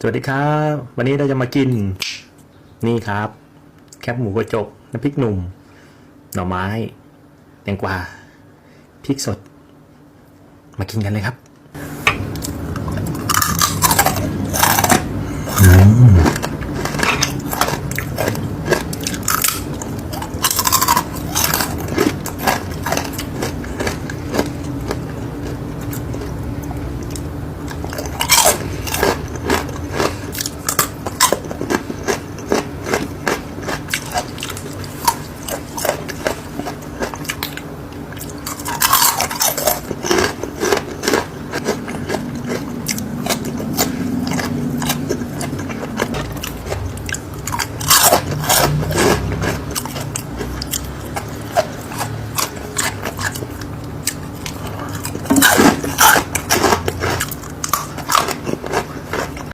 สวัสดีครับ วันนี้เราจะมากิน นี่ครับ แคบหมูกระจกน้ำพริกหนุ่ม หน่อไม้แตงกวาพริกสด มากินกันเลยครับ